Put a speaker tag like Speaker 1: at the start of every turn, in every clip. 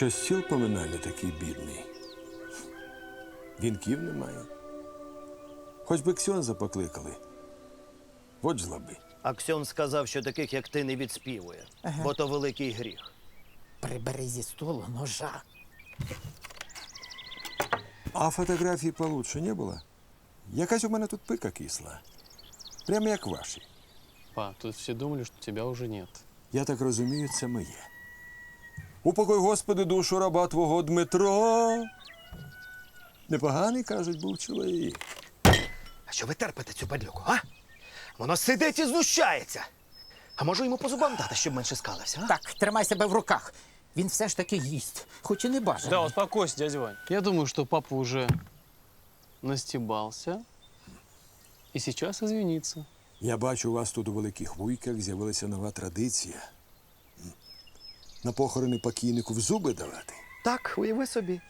Speaker 1: Що стіл поминальний такий бідний. Вінків немає. Хоч би Ксьонза покликали. От жлоби.
Speaker 2: Аксьон сказав, що таких, як ти, не відспівує, бо то великий гріх.
Speaker 3: Прибери зі столу ножа.
Speaker 1: А фотографій получше не було? Якась у мене тут пика кисла. Прямо як ваші.
Speaker 4: Па, тут все думали, что тебя уже нет.
Speaker 1: Я так розумію, це моє. Упокой, Господи, душу раба твого Дмитро. Непоганий, кажуть, був чоловік.
Speaker 2: А що ви терпите цю падлюку, а? Воно сидить і знущається. А можу йому по зубам дати, щоб менше скалився, а?
Speaker 3: Так, тримай себе в руках. Він все ж таки їсть, хоч і не бажано.
Speaker 4: Да, успокойся, дядя Вань. Я думаю, что папа уже настебался и сейчас извинится.
Speaker 1: Я бачу, у вас тут у великих вуйках з'явилася нова традиція. На похорони покійнику в зуби давати.
Speaker 2: Так, уяви собі.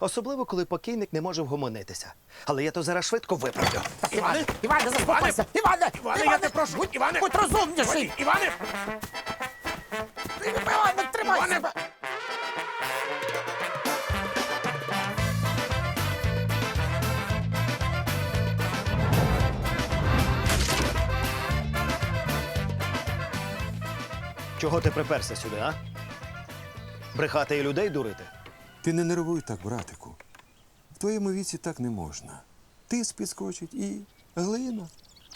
Speaker 2: Особливо, коли покійник не може вгомонитися. Але я то зараз швидко виправлю.
Speaker 3: Так, Іване, Іване, заспокойся! Іване! Іване, я тебе прошу! Будь, Іване! Будь розумніший! Іване! Іване, тримай себе!
Speaker 2: Чого ти приперся сюди, а? Брехати і людей дурити?
Speaker 1: Ти не нервуй так, братику. В твоєму віці так не можна. Тис підскочить і глина.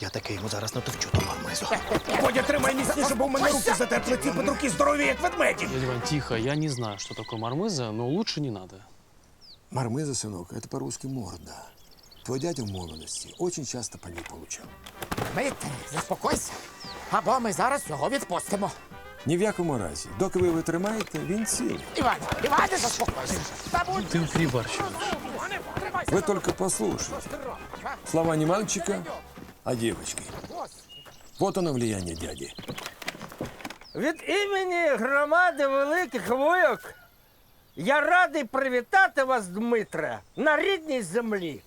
Speaker 2: Я таки йому зараз натовчу ту мармизу.
Speaker 5: Бодя, тримай міцніше, бо в мене руки затерпли. Ці подруки здорові, як ведмеді.
Speaker 4: Дядя Вань, тихо, я не знаю, что такое мармыза, но лучше не надо.
Speaker 1: Мармиза, синок, это по-русски морда. Твой дядя в молодости очень часто по ней получал.
Speaker 3: Дмитре, заспокойся. Або ми зараз його відпустимо.
Speaker 1: Ні в якому разі. Доки ви витримаєте, він цілий.
Speaker 3: Іване, Іване, заспокойся.
Speaker 4: Ты перебарщиваешь.
Speaker 3: тримайся.
Speaker 1: Вы только послушайте. Слова не мальчика, а девочки. Вот оно влияние дяди.
Speaker 6: Від імені громади Великих Вуйок я радий привітати вас, Дмитре, на рідній землі.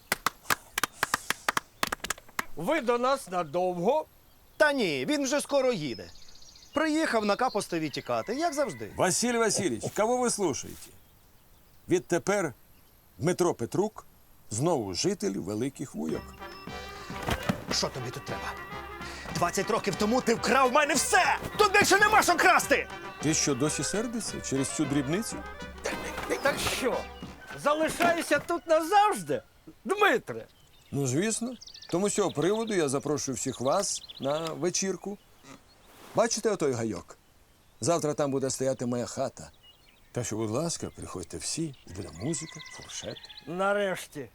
Speaker 6: Ви до нас надовго.
Speaker 2: Та ні, він вже скоро їде. Приїхав на капостові тікати, як завжди.
Speaker 1: Василь Васильевич, кого ви слушаєте? Відтепер Дмитро Петрук знову житель Великих Вуйок.
Speaker 2: Що тобі тут треба? 20 років тому ти вкрав в мене все! Тут більше нема що красти!
Speaker 1: Ти що, досі сердишся через цю дрібницю?
Speaker 6: Так що, залишаюся тут назавжди, Дмитре?
Speaker 1: Ну, звісно. Тому з цього приводу я запрошую всіх вас на вечірку. Бачите отой гайок? Завтра там буде стояти моя хата. Так що, будь ласка, приходьте всі, буде музика, фуршет.
Speaker 6: Нарешті.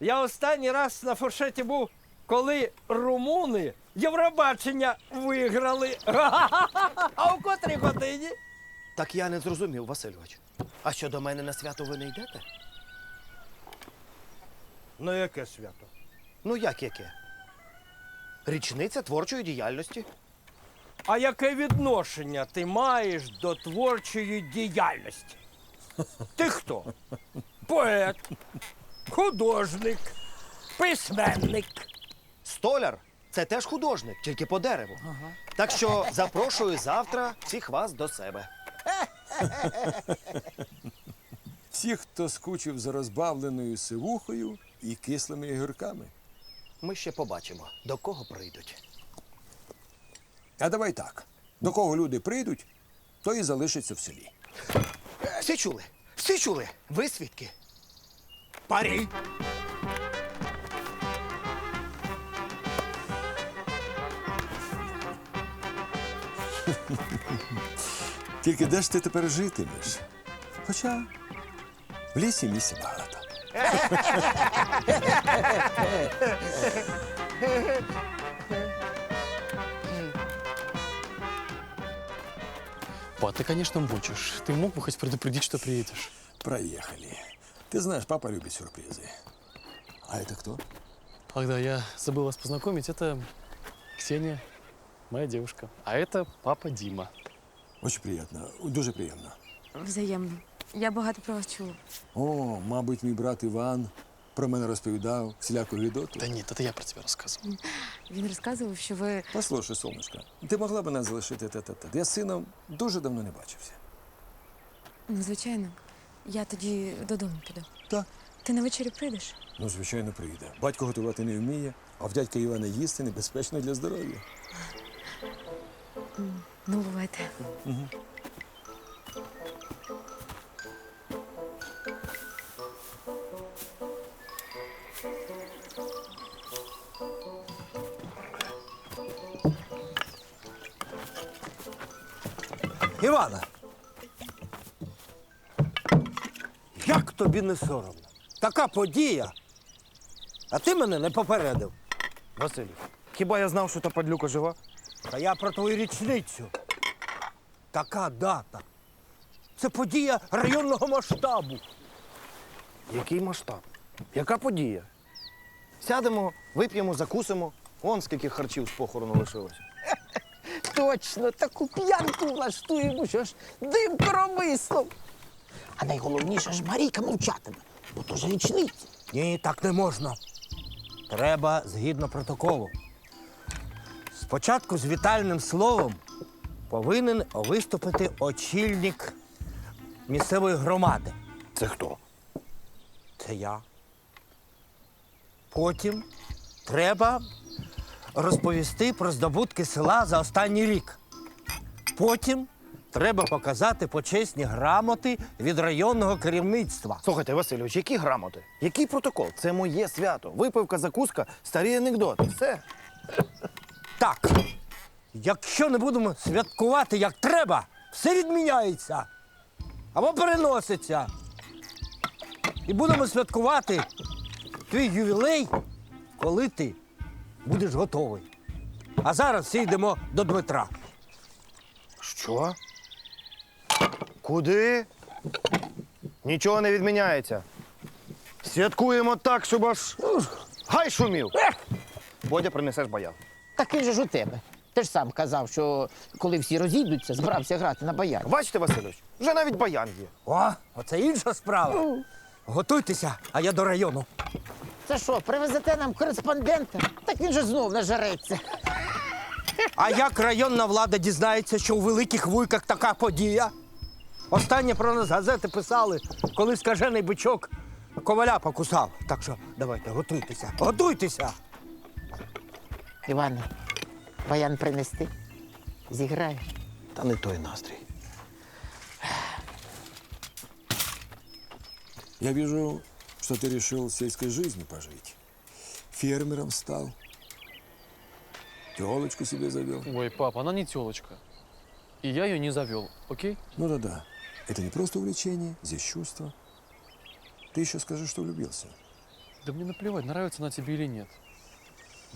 Speaker 6: Я останній раз на фуршеті був, коли румуни Євробачення виграли. А у котрій годині?
Speaker 2: Так я не зрозумів, Васильович. А що до мене на свято ви не йдете?
Speaker 6: Ну, яке свято?
Speaker 2: Ну як яке? Річниця творчої діяльності.
Speaker 6: А яке відношення ти маєш до творчої діяльності? Ти хто? Поет, художник, письменник.
Speaker 2: Столяр це теж художник, тільки по дереву. Так що запрошую завтра всіх вас до себе.
Speaker 1: Всіх, хто скучив за розбавленою сивухою і кислими огірками.
Speaker 2: Ми ще побачимо, до кого прийдуть.
Speaker 1: А давай так. До кого люди прийдуть, то і залишиться в селі.
Speaker 2: Всі чули? Всі чули? Ви свідки?
Speaker 5: Парі.
Speaker 1: Тільки де ж ти тепер житимеш? Хоча в лісі місця багато.
Speaker 4: Па, ты, конечно, мучишь. Ты мог бы хоть предупредить, что приедешь?
Speaker 1: Проехали. Ты знаешь, папа любит сюрпризы. А это кто?
Speaker 4: Ах да, я забыл вас познакомить. Это Ксения, моя девушка. А это папа Дима.
Speaker 1: Очень приємно, дуже приємно.
Speaker 7: Взаємно. Я багато про вас чула.
Speaker 1: О, мабуть, мій брат Іван про мене розповідав всіляку гідоту.
Speaker 4: Да нет, это я про тебя рассказывал.
Speaker 7: Він розказував, що ви.
Speaker 1: Послухай, сонечко, ти могла б нас залишити тет-а-тет? Я з сином дуже давно не бачився.
Speaker 7: Ну, звичайно. Я тоді додому піду.
Speaker 1: Так.
Speaker 7: Ти на вечерю прийдеш?
Speaker 1: Ну, звичайно, прийде. Батько готувати не вміє, а в дядька Івана їсти небезпечно для здоров'я.
Speaker 7: Ну, бувайте.
Speaker 6: Івана. Як тобі не соромно? Така подія. А ти мене не попередив.
Speaker 2: Василь, хіба я знав, що та падлюка жива?
Speaker 6: Та я про твою річницю. Така дата. Це подія районного масштабу.
Speaker 2: Який масштаб? Яка подія? Сядемо, вип'ємо, закусимо. Вон скільки харчів з похорону лишилось.
Speaker 3: Точно, таку п'янку влаштуємо, що ж дим коромислом. А найголовніше ж Марійка мовчатиме, бо то ж річниця.
Speaker 6: Ні, так не можна. Треба згідно протоколу. Спочатку з вітальним словом повинен виступити очільник місцевої громади.
Speaker 2: Це хто?
Speaker 6: Це я. Потім треба розповісти про здобутки села за останній рік. Потім треба показати почесні грамоти від районного керівництва.
Speaker 2: Слухайте, Васильович, які грамоти? Який протокол? Це моє свято. Випивка, закуска, старі анекдоти. Все.
Speaker 6: Так, якщо не будемо святкувати як треба, все відміняється або переноситься. І будемо святкувати твій ювілей, коли ти будеш готовий. А зараз всі йдемо до Дмитра.
Speaker 2: Що? Куди? Нічого не відміняється. Святкуємо так, щоб аж гай шумів. Бодя, принесеш баян.
Speaker 3: Такий же ж у тебе. Ти ж сам казав, що коли всі розійдуться, збирався грати на баян.
Speaker 2: Бачите, Васильович, вже навіть баян є.
Speaker 6: О, оце інша справа. Готуйтеся, а я до району.
Speaker 3: Це що, привезете нам кореспондента? Так він же знов нажареться.
Speaker 6: А як районна влада дізнається, що у великих вуйках така подія? Останнє про нас газети писали, коли скажений бичок коваля покусав. Так що давайте, готуйтеся, готуйтеся.
Speaker 3: Іване, баян принести. Зіграєш.
Speaker 2: Та не той настрій.
Speaker 1: Я вижу, что ты решил сельской жизнью пожить. Фермером стал. Телочку себе завел.
Speaker 4: Ой, пап, она не телочка. И я ее не завел, окей?
Speaker 1: Ну да-да. Это не просто увлечение, здесь чувство. Ты еще скажи, что влюбился.
Speaker 4: Да мне наплевать, нравится она тебе или нет.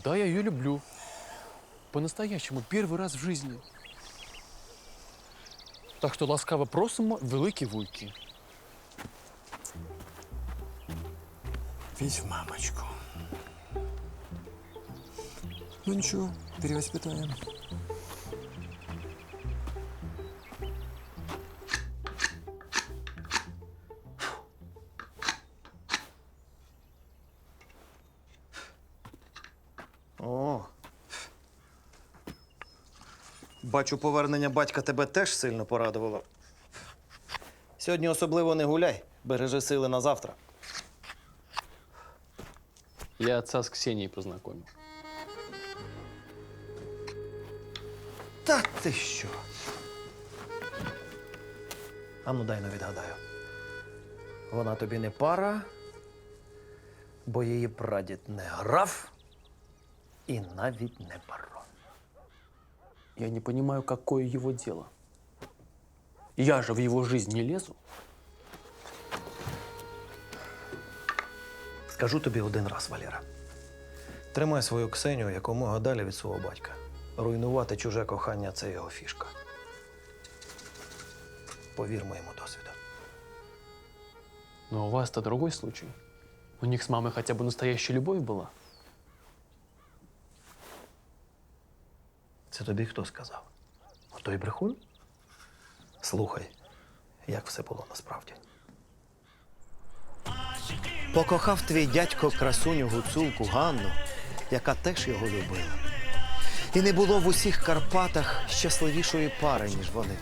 Speaker 4: Да, я ее люблю. По-настоящему, первый раз в жизни. Так що ласкаво просимо великі вуйки.
Speaker 1: Ведь в мамочку. Ну ничего, перевоспитаем.
Speaker 2: О. Бачу, повернення батька тебе теж сильно порадувало. Сьогодні особливо не гуляй, бережи сили на завтра.
Speaker 4: Я отца с Ксенией познакомил.
Speaker 2: Та ти що? А ну дай но відгадаю. Вона тобі не пара, бо її прадід не граф і навіть не барон.
Speaker 4: Я не понимаю, какое его дело. Я же в его жизнь не лезу.
Speaker 2: Скажу тобі один раз, Валера. Тримай свою Ксенію якомога далі від свого батька. Руйнувати чуже кохання це його фішка. Повір моєму досвіду.
Speaker 4: Но у вас-то другой случай. У них с мамой хотя бы настоящая любовь была.
Speaker 2: Це тобі хто сказав? Хто й брехун? Слухай, як все було насправді. Покохав твій дядько красуню гуцулку Ганну, яка теж його любила. І не було в усіх Карпатах щасливішої пари, ніж вони.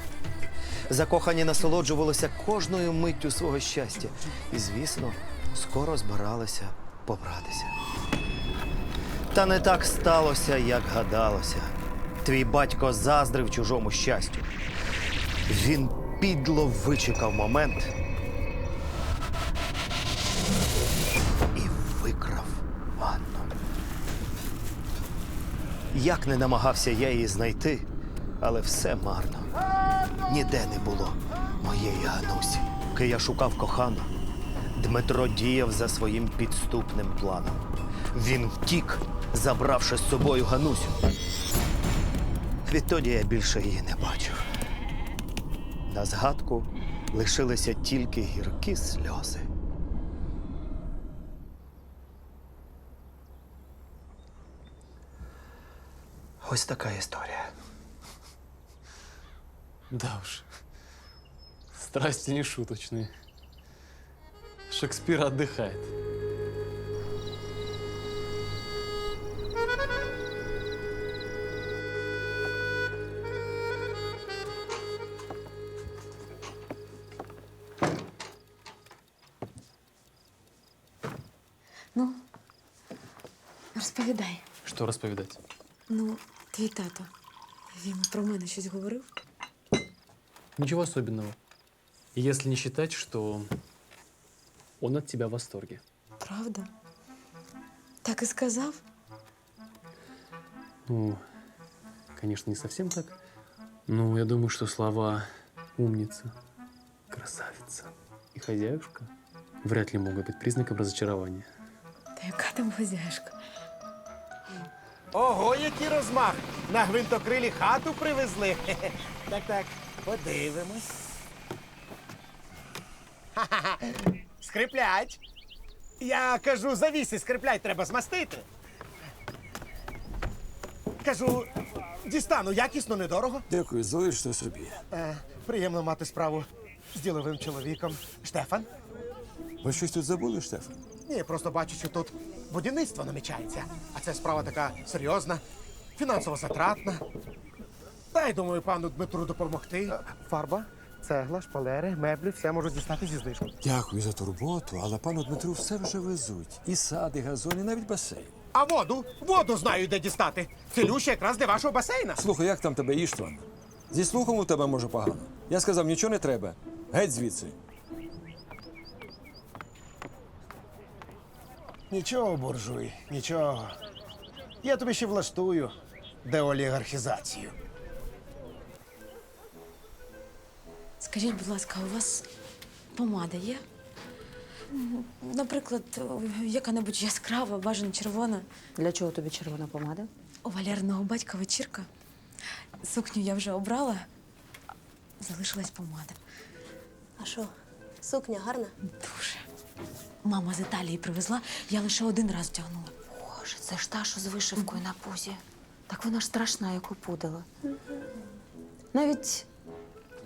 Speaker 2: Закохані насолоджувалися кожною миттю свого щастя. І, звісно, скоро збиралися побратися. Та не так сталося, як гадалося. Твій батько заздрив чужому щастю. Він підло вичекав момент Як не намагався я її знайти, але все марно. Ніде не було моєї Ганусі. Поки я шукав кохану, Дмитро діяв за своїм підступним планом. Він втік, забравши з собою Ганусю. Відтоді я більше її не бачив. На згадку лишилися тільки гіркі сльози. Ось така історія.
Speaker 4: Да уж. Страсти не шуточные. Шекспир отдыхает.
Speaker 7: Ну, розповідай.
Speaker 4: Что расповедать?
Speaker 7: Ну, твій тато. Він про мене щось говорив?
Speaker 4: Ничего особенного. Если не считать, что он от тебя в восторге.
Speaker 7: Правда? Так і сказав?
Speaker 4: Ну, конечно, не совсем так. Но я думаю, что слова «умница», «красавица» и «хозяюшка» вряд ли могут быть признаком разочарования.
Speaker 7: Та яка там хазяюшка?
Speaker 8: Ого, який розмах! На гвинтокрилі хату привезли. Хе-хе. Так, так, подивимось. Ха-ха-ха. Скриплять. Я кажу, завіси скриплять треба змастити. Кажу, дістану якісно, недорого.
Speaker 1: Дякую, залиште собі.
Speaker 8: Е, приємно мати справу з діловим чоловіком. Штефан?
Speaker 1: Ви щось тут забули, Штефан?
Speaker 8: Ні, просто бачу, що тут будівництво намічається. А це справа така серйозна, фінансово затратна. Дай, думаю, пану Дмитру допомогти. Фарба, цегла, шпалери, меблі, все можу дістати зі знижкою.
Speaker 1: Дякую за турботу, але пану Дмитру все вже везуть. І сад, і газон, і навіть басейн.
Speaker 8: А воду? Воду знаю, де дістати. Цілюща якраз для вашого басейна.
Speaker 1: Слухай, як там тебе Іштван? Зі слухом у тебе може погано. Я сказав, нічого не треба. Геть звідси.
Speaker 8: Нічого, буржуй, нічого. Я тобі ще влаштую деолігархізацію.
Speaker 7: Скажіть, будь ласка, у вас помада є? Наприклад, яка-небудь яскрава, бажано червона.
Speaker 9: Для чого тобі червона помада?
Speaker 7: У Валерного батька вечірка. Сукню я вже обрала, залишилась помада.
Speaker 10: А що, сукня гарна?
Speaker 7: Дуже. Мама з Італії привезла, я лише один раз вдягнула.
Speaker 9: Боже, це ж та, що з вишивкою на пузі. Так вона ж страшна, як опудала. Навіть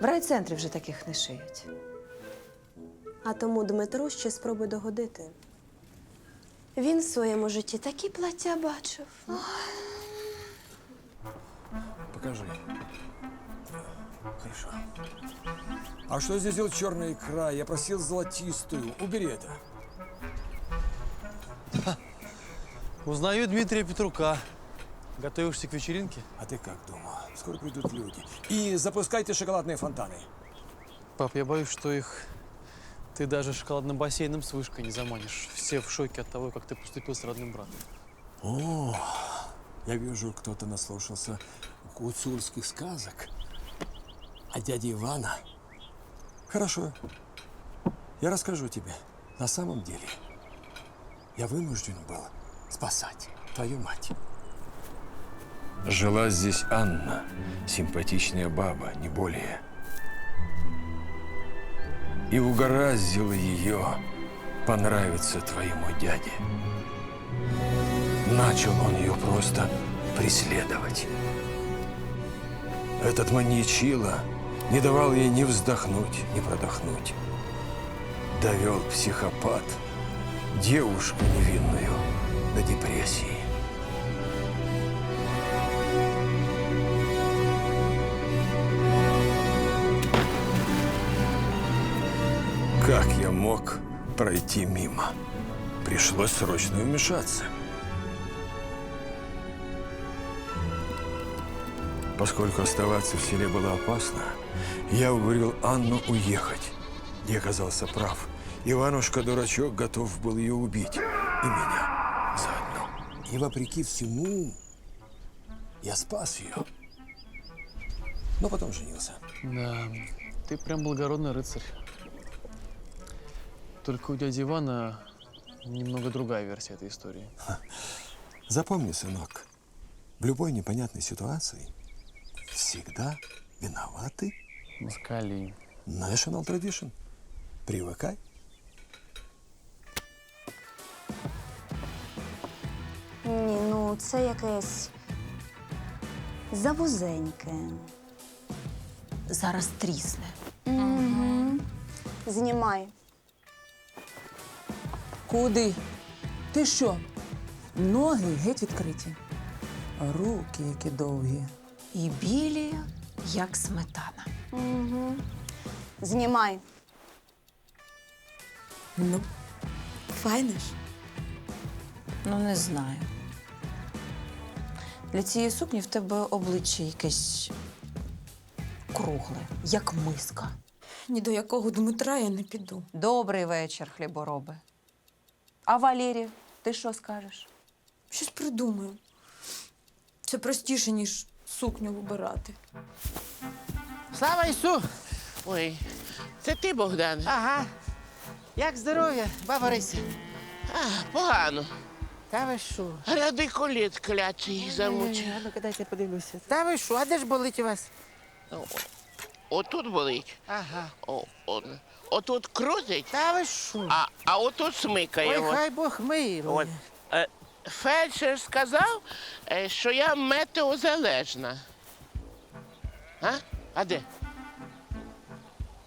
Speaker 9: в райцентрі вже таких не шиють.
Speaker 10: А тому Дмитру ще спробуй догодити. Він в своєму житті такі плаття бачив.
Speaker 1: Покажи. Хорошо. А что здесь делает черная икра? Я просил золотистую. Убери это.
Speaker 4: Узнаю Дмитрия Петрука. Готовишься к вечеринке?
Speaker 1: А ты как думал? Скоро придут люди. И запускайте шоколадные фонтаны.
Speaker 4: Пап, я боюсь, что их ты даже шоколадным бассейном с вышкой не заманишь. Все в шоке от того, как ты поступил с родным братом.
Speaker 1: О, я вижу, кто-то наслушался гуцульских сказок. А дяди Ивана? Хорошо. Я расскажу тебе. На самом деле, я вынужден был спасать твою мать. Жила здесь Анна, симпатичная баба, не более. И угораздило ее понравиться твоему дяде. Начал он ее просто преследовать. Этот маньячила не давал ей ни вздохнуть, ни продохнуть. Довел психопат девушку невинную на депрессии. Как я мог пройти мимо? Пришлось срочно вмешаться. Поскольку оставаться в селе было опасно, я уговорил Анну уехать. Я оказался прав. Иванушка-дурачок готов был ее убить. И меня заодно. И вопреки всему, я спас ее. Но потом женился.
Speaker 4: Да, ты прям благородный рыцарь. Только у дяди Ивана немного другая версия этой истории.
Speaker 1: Запомни, сынок, в любой непонятной ситуации всегда виноваты
Speaker 4: Москали.
Speaker 1: National Tradition. Привыкай.
Speaker 11: Ні, ну це якесь завузеньке.
Speaker 9: Зараз трісне.
Speaker 11: Знімай.
Speaker 12: Куди? Ти що? Ноги геть відкриті. Руки які довгі.
Speaker 9: І білі, як сметана.
Speaker 11: Угу. Знімай.
Speaker 7: Ну, файно ж.
Speaker 9: Ну, не знаю. Для цієї сукні в тебе обличчя якесь кругле, як миска.
Speaker 7: Ні до якого Дмитра я не піду.
Speaker 9: Добрий вечір, хлібороби. А Валерій, ти що скажеш?
Speaker 7: Щось придумаю. Це простіше, ніж сукню вибирати.
Speaker 3: Слава Ісу!
Speaker 13: Ой, це ти, Богдан?
Speaker 3: Ага. Як здоров'я, баба Рися?
Speaker 13: А, погано.
Speaker 3: Та ви що?
Speaker 13: Гряди коліт клячий замучив.
Speaker 3: А ну-ка дайте подивлюся. Та ви що, а де ж болить у вас?
Speaker 13: О, Отут болить.
Speaker 3: Ага.
Speaker 13: О, о, отут крутить,
Speaker 3: Та ви що?
Speaker 13: а, а отут смикає.
Speaker 3: Ой,
Speaker 13: от.
Speaker 3: хай Бог милує.
Speaker 13: От. Е, фельдшер сказав, е, що я метеозалежна. А? А де?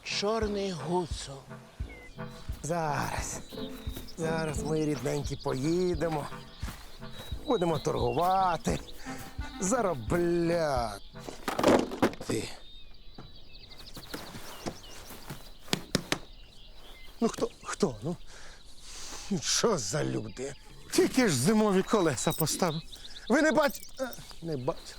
Speaker 13: Чорний гуцул.
Speaker 8: Зараз. Зараз ми рідненькі поїдемо. Будемо торгувати, заробляти. Ну хто? Хто? Ну? Що за люди? Тільки ж зимові колеса поставив. Ви не бачите? Не бачите.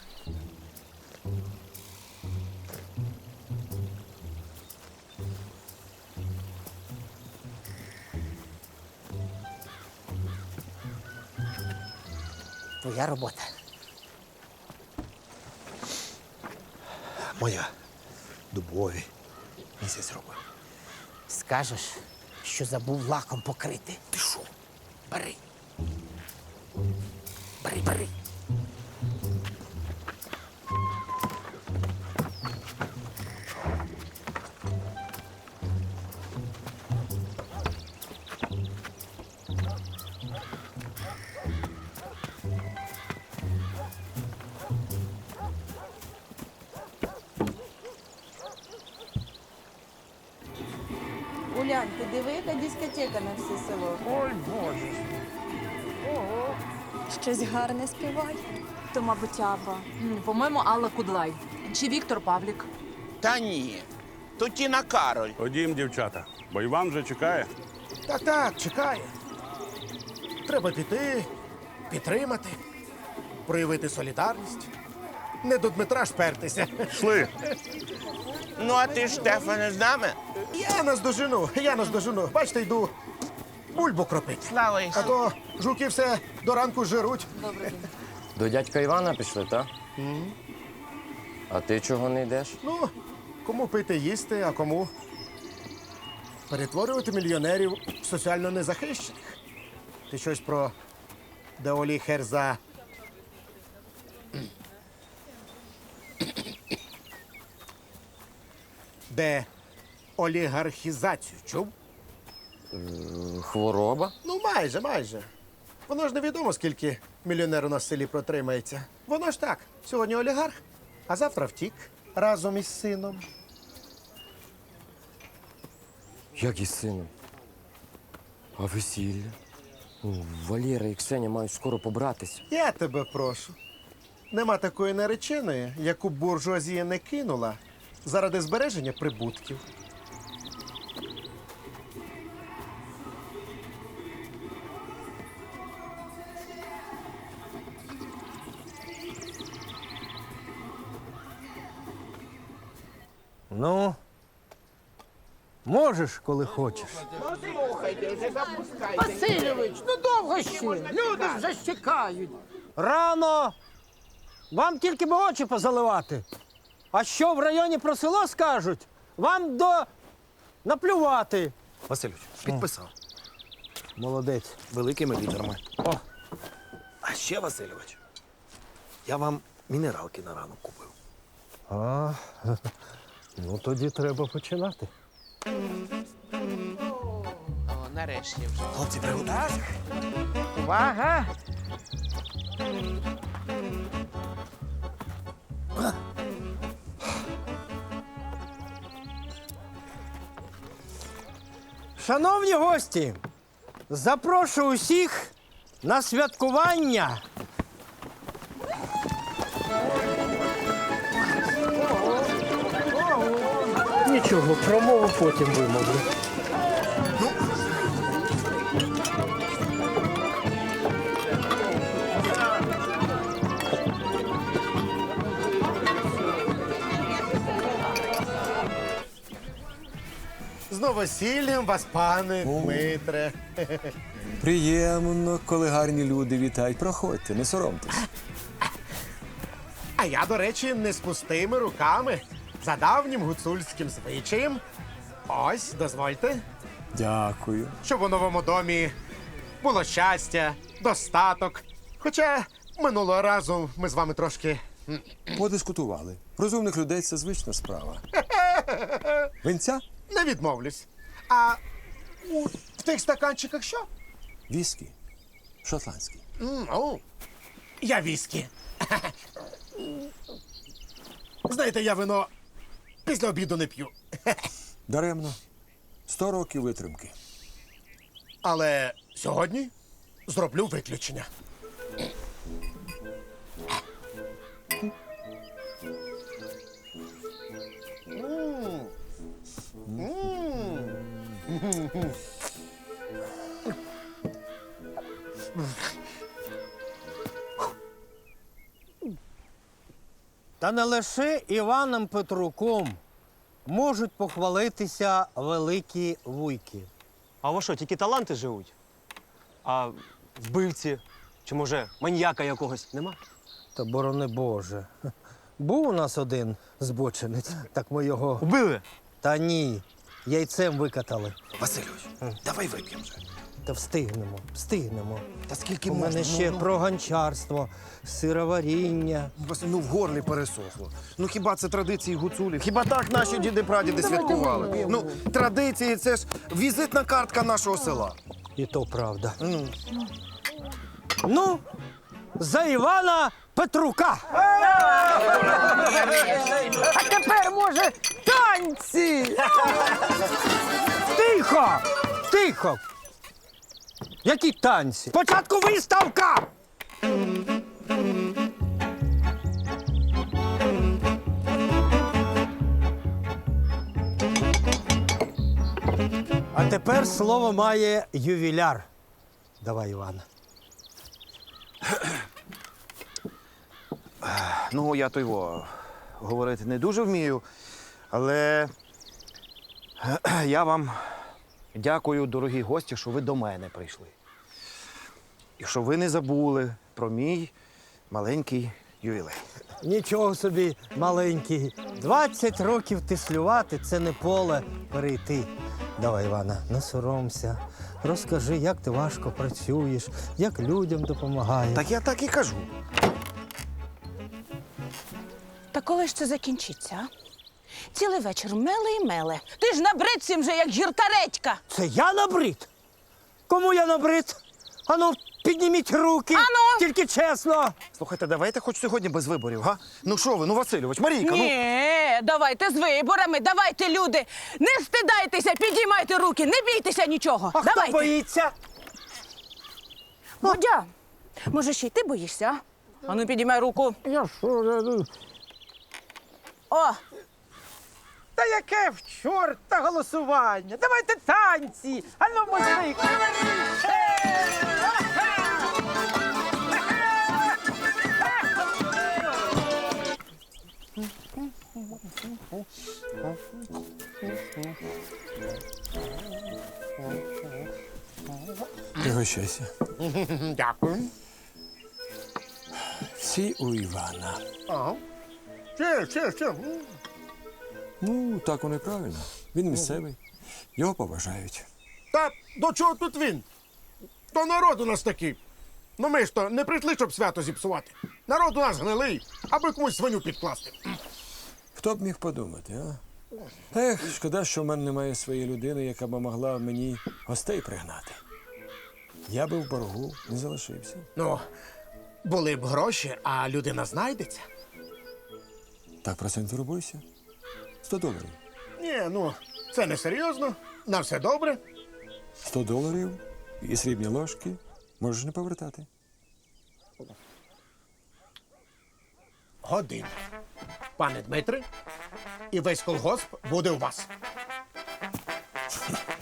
Speaker 3: Твоя робота.
Speaker 8: Моя. Дубові. Місяць робив.
Speaker 3: Скажеш, що забув лаком покрити.
Speaker 8: Ти що?
Speaker 3: Бери. Бери, бери.
Speaker 14: Дискотека на все село.
Speaker 8: Ой, Боже.
Speaker 14: Щось гарне співай. То, мабуть, Аба.
Speaker 12: По-моєму, Алла Кудлай. Чи Віктор Павлік.
Speaker 13: Та ні. То Тіна Кароль.
Speaker 15: Ходім, дівчата, бо Іван вже чекає.
Speaker 8: Так, так, чекає. Треба піти, підтримати, проявити солідарність. Не до Дмитра шпертися.
Speaker 15: Йшли.
Speaker 13: Ну, а ти ж, Штефане, з нами?
Speaker 8: Я наздожену, я наздожену. Бачите, йду бульбу кропить.
Speaker 13: Слава
Speaker 8: А то жуки все до ранку жируть.
Speaker 16: До дядька Івана пішли, так? А ти чого не йдеш?
Speaker 8: Ну, кому пити їсти, а кому перетворювати мільйонерів в соціально незахищених. Ти щось про Деолі Херза. Де олігархізацію чув?
Speaker 16: Хвороба?
Speaker 8: Ну, майже, майже. Воно ж невідомо, скільки мільйонер у нас в селі протримається. Воно ж так. Сьогодні олігарх, а завтра втік разом із сином.
Speaker 16: Як із сином? А весілля? Ну, Валера і Ксеня мають скоро побратись.
Speaker 8: Я тебе прошу. Нема такої нареченої, яку буржуазія не кинула заради збереження прибутків.
Speaker 6: Ну, можеш, коли хочеш.
Speaker 3: Васильович, ну довго ще. Люди вже чекають.
Speaker 6: Рано. Вам тільки б очі позаливати. А що в районі про село скажуть? Вам до наплювати.
Speaker 17: Васильович, підписав.
Speaker 6: Молодець.
Speaker 17: Великими літерами. О. А ще, Васильович, я вам мінералки на ранок купив.
Speaker 6: А, ну тоді треба починати.
Speaker 13: О, нарешті вже.
Speaker 17: Хлопці, приготуйтесь.
Speaker 3: Увага!
Speaker 6: Шановні гості, запрошую усіх на святкування. Нічого, промову потім вимовлю.
Speaker 8: З новосіллям вас, пане Дмитре.
Speaker 1: Приємно, коли гарні люди вітають. Проходьте, не соромтесь.
Speaker 8: А я, до речі, не з пустими руками. За давнім гуцульським звичаєм. Ось, дозвольте,
Speaker 1: Дякую.
Speaker 8: щоб у новому домі було щастя, достаток. Хоча минулого разу ми з вами трошки.
Speaker 1: Подискутували. Розумних людей це звична справа. Винця?
Speaker 8: Не відмовлюсь. А у, в тих стаканчиках що?
Speaker 1: Віскі. Шотландський.
Speaker 8: М, о, я віскі. Знаєте, я вино після обіду не п'ю.
Speaker 1: Даремно. Сто років витримки.
Speaker 8: Але сьогодні зроблю виключення.
Speaker 6: Та не лише Іваном Петруком можуть похвалитися великі вуйки.
Speaker 18: А у вас що, тільки таланти живуть? А вбивці чи може маньяка якогось нема?
Speaker 6: Та борони Боже. Був у нас один збочинець, так ми його.
Speaker 18: Убили?
Speaker 6: Та ні. Яйцем викатали.
Speaker 17: Васильович, давай вип'ємо вже.
Speaker 6: Та встигнемо, встигнемо.
Speaker 17: Та скільки
Speaker 6: У мене
Speaker 17: можна?
Speaker 6: ще
Speaker 17: ну,
Speaker 6: про гончарство, сироваріння.
Speaker 2: Ну, Василь, ну в горлі пересохло. Ну хіба це традиції гуцулів? Хіба так наші діди прадіди святкували? Ну, традиції це ж візитна картка нашого села.
Speaker 6: І то правда. Ну, за Івана Петрука!
Speaker 3: А тепер, може, танці!
Speaker 6: Тихо! Тихо! Які танці? Спочатку виставка! А тепер слово має ювіляр. Давай, Івана.
Speaker 2: Ну, я то його говорити не дуже вмію, але я вам дякую, дорогі гості, що ви до мене прийшли. І що ви не забули про мій маленький ювілей.
Speaker 6: Нічого собі, маленький. 20 років тислювати це не поле перейти. Давай, Івана, не соромся. Розкажи, як ти важко працюєш, як людям допомагаєш.
Speaker 2: Так я так і кажу.
Speaker 19: Та коли ж це закінчиться? а? Цілий вечір меле і меле. Ти ж набрид цим же, як гіртаредька.
Speaker 6: Це я набрид? Кому я набрид? Ану, підніміть руки.
Speaker 19: Ану!
Speaker 6: Тільки чесно.
Speaker 2: Слухайте, давайте хоч сьогодні без виборів, га? Ну що ви, ну Васильович, Марійка, ну.
Speaker 19: Ні, давайте з виборами, давайте, люди. Не стидайтеся, підіймайте руки, не бійтеся нічого.
Speaker 6: А
Speaker 19: давайте.
Speaker 6: хто боїться?
Speaker 19: Бодя, може, ще й ти боїшся? а? Ану, підіймай руку.
Speaker 6: Я що?
Speaker 19: О,
Speaker 3: та яке в чорта голосування? Давайте танці! Ану, музик!
Speaker 1: Пригощайся.
Speaker 8: Дякую.
Speaker 1: Всі у Івана.
Speaker 8: Ага. Чи, чи, чи.
Speaker 1: Ну, так воно і правильно. Він місцевий. Його поважають.
Speaker 8: Та до чого тут він? То народ у нас такий. Ну ми ж то не прийшли, щоб свято зіпсувати. Народ у нас гнилий, аби комусь свиню підкласти.
Speaker 1: Хто б міг подумати, а? Ех, шкода, що в мене немає своєї людини, яка б могла мені гостей пригнати. Я би в боргу не залишився.
Speaker 8: Ну, були б гроші, а людина знайдеться.
Speaker 1: Так про це не турбуйся. 100 доларів.
Speaker 8: Ні, ну це не серйозно. На все добре.
Speaker 1: 100 доларів і срібні ложки можеш не повертати.
Speaker 8: Годин. Пане Дмитре, і весь колгосп буде у вас.